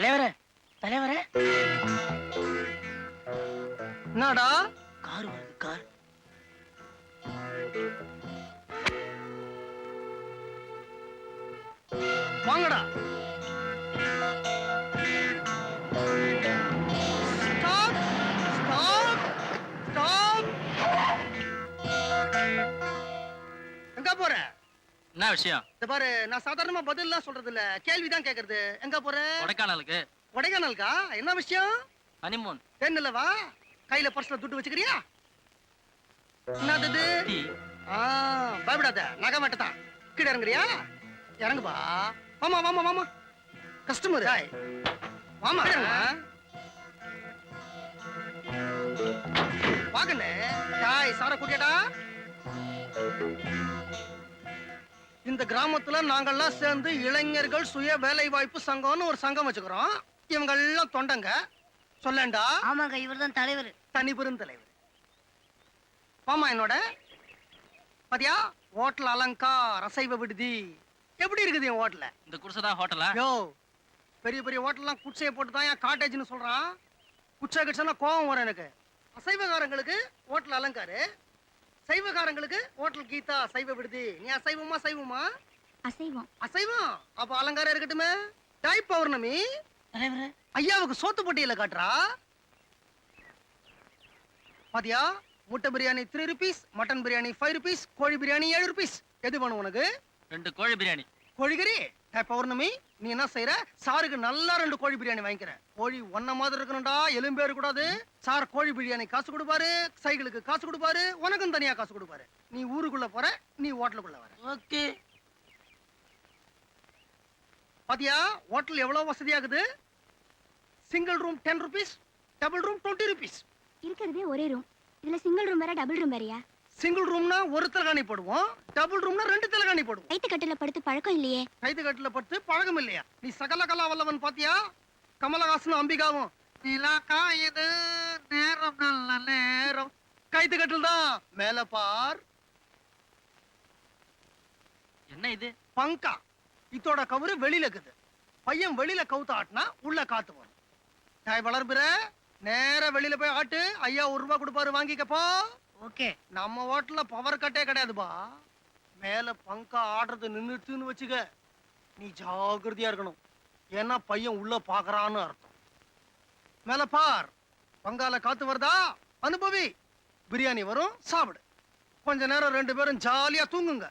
தலைவரே. என்ன விஷயம்? இந்த பாரு நான் சாதாரணமா பதில்லாம் சொல்றது இல்ல கேள்விதான் கேக்குறது. எங்க போற? கொடைக்கானலுக்கு. கொடைக்கானலுக்கா? என்ன விஷயம்? ஹனிமூன் தென்னலவா கையில பர்ஸ்ல துட்டு வச்சுக்கிறியா? என்னது பயப்படாத. நகை மட்டும் கீழே இறங்குறியா? இறங்குப்பா வாமா வாமா வாமா. கஸ்டமர் வாமா. வாங்கண்ணே. டாய் சார குட்டியாடா இந்த கிராமத்துல நாங்கெல்லாம் சேர்ந்து இளைஞர்கள் சுய வேலை வாய்ப்பு சங்கம்னு ஒரு சங்கம் வச்சுக்கிறோம். இவங்க எல்லாம் தொண்டங்க. சொல்லேன்டா ஆமாங்க இவர்தான் தலைவர். தனி பெருந்தலைவர் பாமா என்னோட. பாத்தியா? ஹோட்டல் அலங்கார் அசைவ விடுதி. எப்படி இருக்குது என் ஹோட்டல்ல? இந்த குடிசை தான் ஹோட்டலா? யோ பெரிய பெரிய ஹோட்டல்லாம் குச்சையை போட்டு தான் என் காட்டேஜ்னு சொல்றான். குச்சை கிச்சனா கோவம் வரும் எனக்கு. அசைவகாரங்களுக்கு ஹோட்டல் அலங்காரு. சைவகாரங்களுக்கு ஹோட்டல் கீதா சைவ விடுதி. நீ அசைவமா சைவமா அசைவம். அசைவம்? அப்ப அலங்காரம் இருக்கட்டுமே. டாய் பௌர்ணமி. ஐயாவுக்கு சோத்து போட்டியில காட்டுறா. பாத்தியா? முட்டை biryani three rupees mutton biryani five rupees கோழி பிரியாணி ஏழு ருபீஸ் எது வேணும் உனக்கு? ரெண்டு கோழி பிரியாணி. கோழிக்கறி டேய் பௌர்ணமி நீ என்ன செய்யற சாருக்கு நல்லா ரெண்டு கோழி பிரியாணி வாங்கிக்கிற. கோழி ஒன்ன மாதிரி இருக்கணும்டா எலும்பே இருக்கக்கூடாது. சார் கோழி பிரியாணி காசு கொடுப்பாரு சைக்கிளுக்கு காசு கொடுப்பாரு உனக்கும் தனியா காசு கொடுப்பாரு. நீ ஊருக்குள்ள போற நீ ஹோட்டலுக்குள்ள வர. ஓகே. பாத்தியா ஹோட்டல் எவ்வளவு வசதியாகுது? Single room ten rupees double room twenty rupees இருக்கிறதே ஒரே ரூம் இதுல சிங்கிள் ரூம் வேற டபுள் ரூம் வேறயா? சிங்கிள் ரூம்னா ஒரு தலைகாணி போடுவோம். டபுள் ரூம்னா ரெண்டு தலைகாணி போடுவோம். கைத்து கட்டில படுத்து பழக்கம் இல்லையே. கைது கட்டுல படுத்து பழகம் இல்லையா? நீ சகல கலா வல்லவன் பாத்தியா? கமலஹாசனும் அம்பிகாவும். நிலாக்கா இது நேரம் நல்ல நேரம். கைது கட்டில் தான். மேல பார். என்ன இது? பங்கா. இதோட கவுரு வெளியில இருக்குது. பையன் வெளியில கவுத்து ஆட்டினா உள்ள காத்து வரும். டாய் வளர்பிற நேரா வெளியில போய் ஆட்டு. ஐயா ஒரு ரூபாய் கொடுப்பாரு வாங்கிக்கப்போ. ஓகே நம்ம ஹோட்டல்ல பவர் கட்டே கிடையாதுப்பா. மேல பங்கா ஆடுறது நின்றுட்டுன்னு வச்சுக்க நீ ஜாகிரதையா இருக்கணும். ஏன்னா பையன் உள்ள பாக்குறான்னு அர்த்தம். மேல பார். பங்கால காத்து வருதா? அனுபவி. பிரியாணி வரும் சாப்பிடு. கொஞ்ச நேரம் ரெண்டு பேரும் ஜாலியா தூங்குங்க.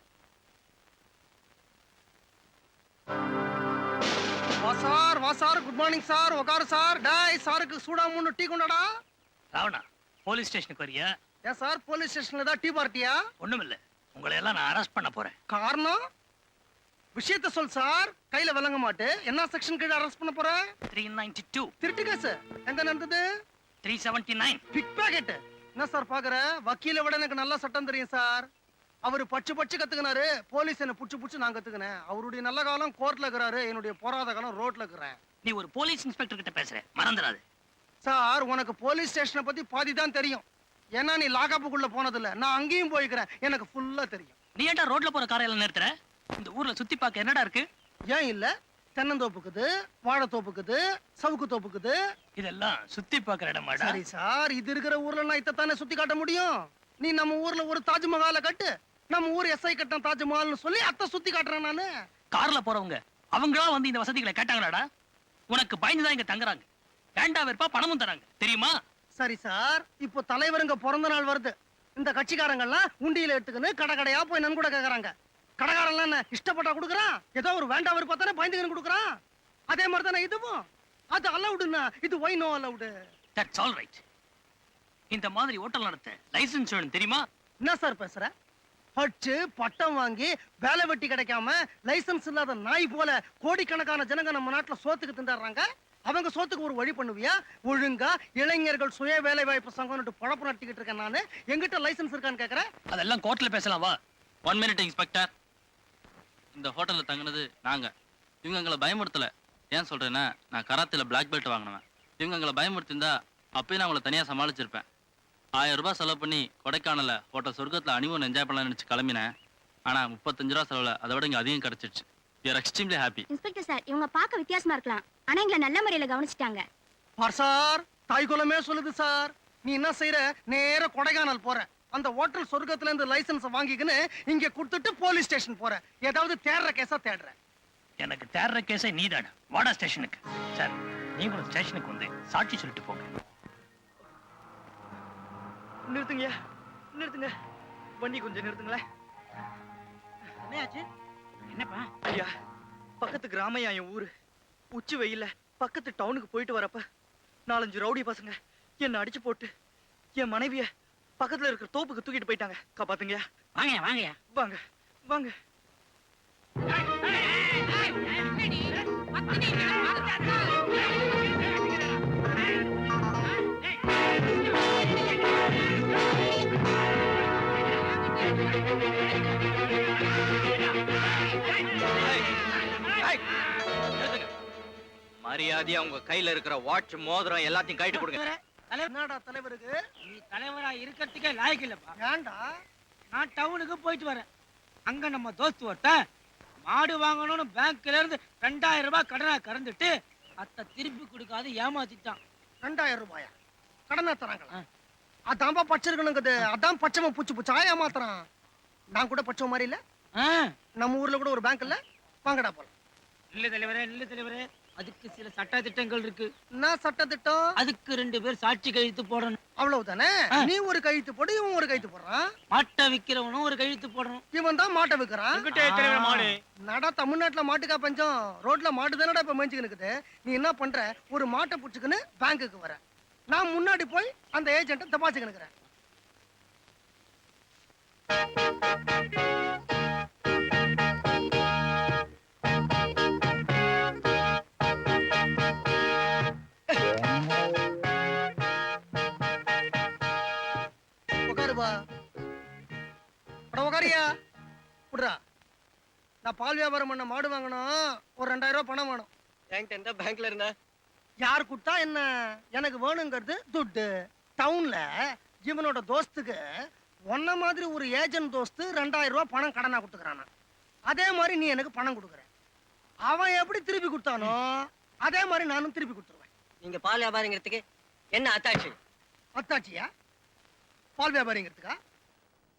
வா சார் வா சார். Good morning sir. உக்காரு சார். டாய் சாருக்கு சூடா மூணு டீ கொண்டாடா. ராவணா போலீஸ் ஸ்டேஷனுக்கு வரியா ஏன் சார் போலீஸ் ஸ்டேஷன்ல தான் டீ பார்ட்டியா? ஒண்ணுமில்ல. உங்களை எல்லாம் நான் அரெஸ்ட் பண்ண போறேன். காரணம்? விஷயத்த சொல் சார். கையில விளங்க மாட்டு. என்ன செக்ஷன் கீழ அரெஸ்ட் பண்ண போற? த்ரீ நைன்டி டூ திருட்டு கேஸ் எங்க நடந்தது? Three seventy nine pick pocket என்ன சார் பாக்குற? வக்கீல விட எனக்கு நல்லா சட்டம் தெரியும் சார். அவரு பச்சு பச்சு கத்துக்கினாரு. போலீஸ் என்ன புடிச்சு புடிச்சு நான் கத்துக்கினேன். அவருடைய நல்ல காலம் கோர்ட்ல இருக்கிறாரு. என்னுடைய போராத காலம் ரோட்ல இருக்கிறேன். நீ ஒரு போலீஸ் இன்ஸ்பெக்டர் கிட்ட பேசுற. மறந்துடாது. சார் உனக்கு போலீஸ் ஸ்டேஷனை பத்தி பாதி தான் தெரியும். ஏன்னா நீ லாகப்புக்குள்ள போனதில்ல. நான் அங்கேயும் போய்க்கிறேன். எனக்கு ஃபுல்லா தெரியும். நீ ஏன்டா ரோட்ல போற காரை எல்லாம் நிறுத்துற? இந்த ஊர்ல சுத்தி பார்க்க என்னடா இருக்கு? ஏன் இல்ல? தென்னந்தோப்புக்குது வாழைத்தோப்புக்குது சவுக்கு தோப்புக்குது. இதெல்லாம் சுத்தி பார்க்கற இடமாடா. சரி சார் இது இருக்கிற ஊர்ல நான் இதைத்தானே சுத்தி காட்ட முடியும்? நீ நம்ம ஊர்ல ஒரு தாஜ்மஹாலை கட்டு. நம்ம ஊர் எஸ்ஐ கட்டம் தாஜ்மஹால்னு சொல்லி அத்தை சுத்தி காட்டுறேன் நானு. கார்ல போறவங்க அவங்களா வந்து இந்த வசதிகளை கேட்டாங்களாடா? உனக்கு பயந்துதான் இங்க தங்குறாங்க. வேண்டா வெறுப்பா பணமும் தராங்க. தெரியுமா? சரி சார் இப்போ தலைவருங்க பிறந்த நாள் வருது. இந்த கட்சிக்காரங்கெல்லாம் உண்டியில எடுத்துக்கின்னு கடை கடையா போய் நன்கூட கேக்குறாங்க. கடைக்காரன்லாம் என்ன இஷ்டப்பட்டா கொடுக்குறான்? ஏதோ ஒரு வேண்டாம் வெறுப்பா தானே பயந்துக்கின்னு கொடுக்குறான்? அதே மாதிரி தானே இதுவும்? அது அலவுடுன்னா இது why no allowed that's all right இந்த மாதிரி ஹோட்டல் நடத்த லைசன்ஸ் வேணும் தெரியுமா? என்ன சார் பேசுற? படிச்சு பட்டம் வாங்கி வேலை வெட்டி கிடைக்காம லைசென்ஸ் இல்லாத நாய் போல கோடிக்கணக்கான ஜனங்க நம்ம நாட்டுல சோத்துக்கு திண்டாடுறாங்க? அவங்க சொத்துக்கு ஒரு வழி பண்ணுவியா? ஒழுங்கா இளைஞர்கள் சுய வேலை வாய்ப்பு சங்கம்னு பழப்பு நடத்திக்கிட்டு இருக்கேன் நானு. எங்கிட்ட லைசென்ஸ் இருக்கான்னு கேக்குறேன் அதெல்லாம் கோர்ட்ல பேசலாம் வா. ஒன் மினிட் இன்ஸ்பெக்டர் இந்த ஹோட்டல்ல தங்கினது நாங்க. இவங்க எங்களை பயமுறுத்தல. ஏன் சொல்றேன்னா நான் கராத்தில பிளாக் பெல்ட் வாங்கினேன் இவங்க எங்களை பயமுறுத்திருந்தா அப்பயும் நான் உங்களை தனியா சமாளிச்சிருப்பேன். ஆயிரம் ரூபாய் செலவு பண்ணி கொடைக்கானல ஹோட்டல் சொர்க்கத்துல அனிமன் என்ஜாய் பண்ணலாம்னு நினைச்சு கிளம்பினேன். ஆனா முப்பத்தஞ்சு ரூபா செலவுல அதை விட இங்க அதிகம் கிடைச்சிடுச்சு we are extremely happy. Inspector sir இவங்க பார்க்க வித்தியாசமா இருக்கலாம். ஆனா எங்களை நல்ல முறையில கவனிச்சிட்டாங்க. பார் சார் தாய் குலமே சொல்லுது சார். நீ என்ன செய்யற நேர கொடைக்கானல் போற. அந்த ஹோட்டல் சொர்க்கத்துல இருந்து லைசன்ஸ் வாங்கிக்கின்னு இங்க கொடுத்துட்டு போலீஸ் ஸ்டேஷன் போற. ஏதாவது தேடுற கேஸா தேடுற. எனக்கு தேடுற கேஸை நீதானா. வாடா ஸ்டேஷனுக்கு. சார் நீங்களும் ஸ்டேஷனுக்கு வந்து சாட்சி சொல்லிட்டு போங்க. நிறுத்துங்க நிறுத்துங்க. வண்டி கொஞ்சம் நிறுத்துங்களேன். என்னாச்சு என்னப்பா ஐயா பக்கத்து கிராமையா என் ஊரு உச்சி வெயில்ல பக்கத்து டவுனுக்கு போயிட்டு வரப்ப நாலஞ்சு ரவுடி பசங்க என்ன அடிச்சு போட்டு என் மனைவிய பக்கத்துல இருக்கிற தோப்புக்கு தூக்கிட்டு போயிட்டாங்க காப்பாத்துங்கய்யா வாங்கயா வாங்கயா வாங்க வாங்க மரியாதையா உங்க கையில இருக்கிற வாட்ச் மோதிரம் எல்லாத்தையும் கைட்டு கொடுங்க. என்னடா தலைவருக்கு? நீ தலைவரா இருக்கிறதுக்கே லாயக்கு இல்லப்பா. ஏன்டா? நான் டவுனுக்கு போயிட்டு வரேன். அங்க நம்ம தோஸ்து ஒருத்தன் மாடு வாங்கணும்னு பேங்க்ல இருந்து ரெண்டாயிரம் ரூபாய் கடனா கறந்துட்டு அத்தை திருப்பி கொடுக்காது ஏமாத்திட்டான். ரெண்டாயிரம் ரூபாயா? கடனை தராங்களா? அதான்பா பச்சிருக்கணுங்குது. அதான் பச்சைமா பூச்சி பூச்சி மாத்திரம் நான் கூட பச்சை மாதிரி இல்ல. ஆ, நம்ம ஊர்ல கூட ஒரு பேங்க் இல்ல. வாங்கடா போலாம். இல்ல தலைவரே இல்ல தலைவரே. அதுக்கு சில சட்ட திட்டங்கள் இருக்கு. என்ன சட்ட திட்டம் அதுக்கு ரெண்டு பேர் சாட்சி கழுத்து போடணும். அவ்வளவுதானே. நீ ஒரு கழுத்து போடு இவன் ஒரு கழுத்து போடுறான். மாட்டை விக்கிறவனும் ஒரு கழுத்து போடணும். இவன் தான் மாட்டை விற்கிறான் தலைவர் மாடு. நடா தமிழ்நாட்டுல மாட்டுக்கா பஞ்சம்? ரோட்ல மாட்டு தானடா இப்ப மேய்ச்சிக்கின்னு இருக்குது. நீ என்ன பண்ற? ஒரு மாட்டை புடிச்சுக்கின்னு பேங்க்குக்கு வர. நான் முன்னாடி போய் அந்த ஏஜென்ட்டை தபாச்சுக்கினுக்கிறேன் உட்காரியா விட்றா நான் பால் வியாபாரம் பண்ண மாடு வாங்கணும் ஒரு ரெண்டாயிரம் ரூபாய் பணம் வேணும். என்கிட்ட இருந்தா பேங்க்ல இருந்தா? யார் கொடுத்தா என்ன? எனக்கு வேணுங்கிறது துட்டு. டவுன்ல இவனோட தோஸ்துக்கு உன்ன மாதிரி ஒரு ஏஜென்ட் தோஸ்து ரெண்டாயிரம் ரூபாய் பணம் கடனா கொடுத்துக்கிறானா. அதே மாதிரி நீ எனக்கு பணம் கொடுக்குற. அவன் எப்படி திருப்பி கொடுத்தானோ அதே மாதிரி நானும் திருப்பி கொடுத்துருவேன். நீங்க பால் வியாபாரிங்கிறதுக்கு என்ன அத்தாட்சி? அத்தாச்சியா பால் வியாபாரிங்கிறதுக்கா?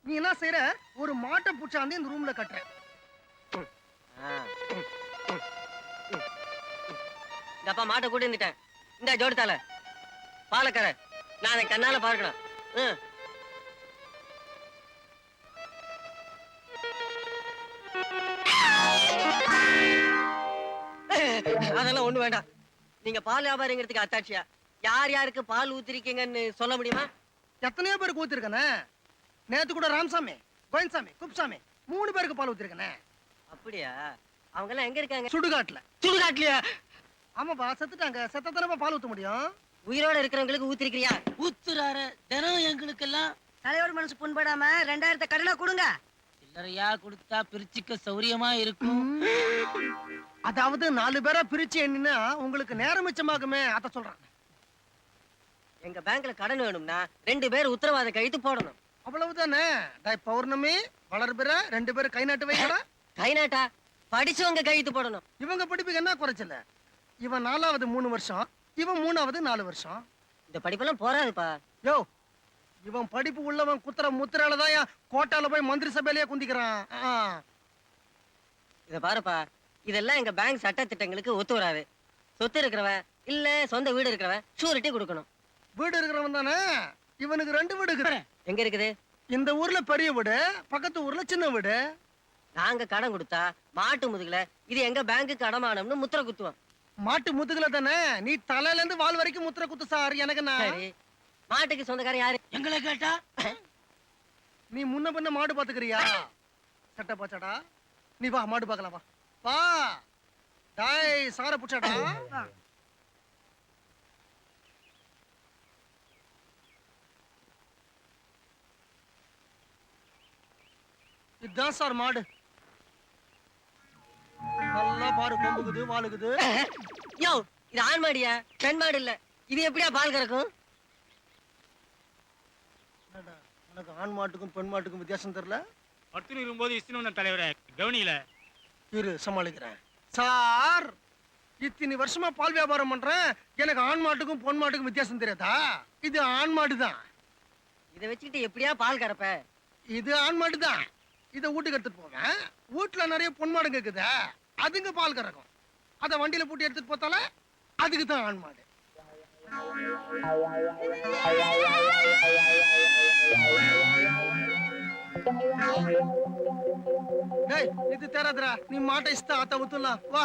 நீ என்ன செய்யற ஒரு மாட்டை பூச்சாந்து இந்த ரூம்ல கட்டுற. இந்த அப்பா மாட்டை கூட்டி வந்துட்டேன். இந்த ஜோடித்தால பாலக்கர. நான் அதை கண்ணால பார்க்கணும். அதெல்லாம் ஒண்ணு வேண்டாம். நீங்க பால் வியாபாரிங்கிறதுக்கு அத்தாட்சியா? யார் யாருக்கு பால் ஊத்திருக்கீங்கன்னு சொல்ல முடியுமா? எத்தனையோ பேருக்கு ஊத்திருக்கனே. நேத்து கூட ராமசாமி கோயின்சாமி குப்சாமி மூணு பேருக்கு பால் ஊத்திருக்கனே. அப்படியா? அவங்க எல்லாம் எங்க இருக்காங்க? சுடுகாட்டுல. சுடுகாட்டுலயா? ஆமாப்பா செத்துட்டாங்க. செத்தத்தனப்பா பால் ஊத்த முடியும்? உயிரோட இருக்கிறவங்களுக்கு ஊத்திருக்கிறியா? ஊத்துறாரு. தினம் எங்களுக்கெல்லாம் தலைவர் மனசு புண்படாம ரெண்டாயிரத்தை கடனா கொடுங்க. சில்லறையா கொடுத்தா பிரிச்சுக்க சௌரியமா இருக்கும். அதாவது நாலு பேரா பிரிச்சு எண்ணினா உங்களுக்கு நேரம் மிச்சமாகுமே அத சொல்றேன். எங்க பேங்க்ல கடன் வேணும்னா ரெண்டு பேர் உத்தரவாத கழித்து போடணும். அவ்வளவுதானே? டேய் பௌர்ணமி வளர்பிற ரெண்டு பேரும் கை நாட்டு வைக்கடா. கை நாட்டா? படிச்சவங்க கழித்து போடணும். இவங்க படிப்புக்கு என்ன குறைச்சல? இவன் நாலாவது மூணு வருஷம் இவன் மூணாவது நாலு வருஷம். இந்த படிப்பெல்லாம் போறாதுப்பா. யோ இவன் படிப்பு உள்ளவன் குத்துற முத்திரால தான் கோட்டால போய் மந்திரி சபையிலேயே குந்திக்கிறான். இத பாருப்பா இதெல்லாம் எங்க பேங்க் சட்ட திட்டங்களுக்கு ஒத்து வராது. சொத்து இருக்கிறவன் இல்ல சொந்த வீடு இருக்கிறவன் ஷூரிட்டி கொடுக்கணும். வீடு இருக்கிறவன் தானே? இவனுக்கு ரெண்டு வீடு இருக்குது எங்க இருக்குது? இந்த ஊர்ல பெரிய வீடு பக்கத்து ஊர்ல சின்ன வீடு. நாங்க கடன் கொடுத்தா மாட்டு முதுகுல இது எங்க பேங்க்குக்கு அடமானம்னு முத்திர குத்துவோம். மாட்டு முதுகுல தானே? நீ தலையில இருந்து வால் வரைக்கும் முத்திர குத்து சார் எனக்கு நான். சரி. மாட்டுக்கு சொந்தக்காரன் யாரு? எங்களை கேட்டா? நீ முன்ன பின்ன மாடு பாத்துக்கிறியா? சட்டை பாச்சாடா. நீ வா மாடு பார்க்கலாம் வா. வா. டாய் சார புச்சாடா இதுதான் சார் மாடு. நல்லா பாரு கொம்புக்குது வாலுக்குது யோ இது ஆண் மாடியா? பெண் மாடு இல்ல. இது எப்படியா பால் கறக்கும்? உனக்கு ஆண் மாட்டுக்கும் பெண் மாட்டுக்கும் வித்தியாசம் தெரியல? படுத்துன்னு இருக்கும்போது வந்த தலைவரே கவனியில. இரு சமாளிக்கிறேன். சார் இத்தனை வருஷமா பால் வியாபாரம் பண்றேன். எனக்கு ஆண் மாட்டுக்கும் பொன் மாட்டுக்கும் வித்தியாசம் தெரியாதா? இது ஆண் மாடு தான் இதை வச்சுக்கிட்டு எப்படியா பால் கறப்ப? இது ஆண் மாடு தான் இதை வீட்டுக்கு எடுத்துட்டு போவேன். வீட்டுல நிறைய பொன் மாடுங்க இருக்குது அதுங்க பால் கறக்கும். அதை வண்டியில பூட்டி எடுத்துட்டு போத்தால அதுக்கு தான் ஆண் மாடு. டேய் இது தேராதுரா நீ மாட்டை இஸ்தா ஆத்த ஊத்துலாம் வா.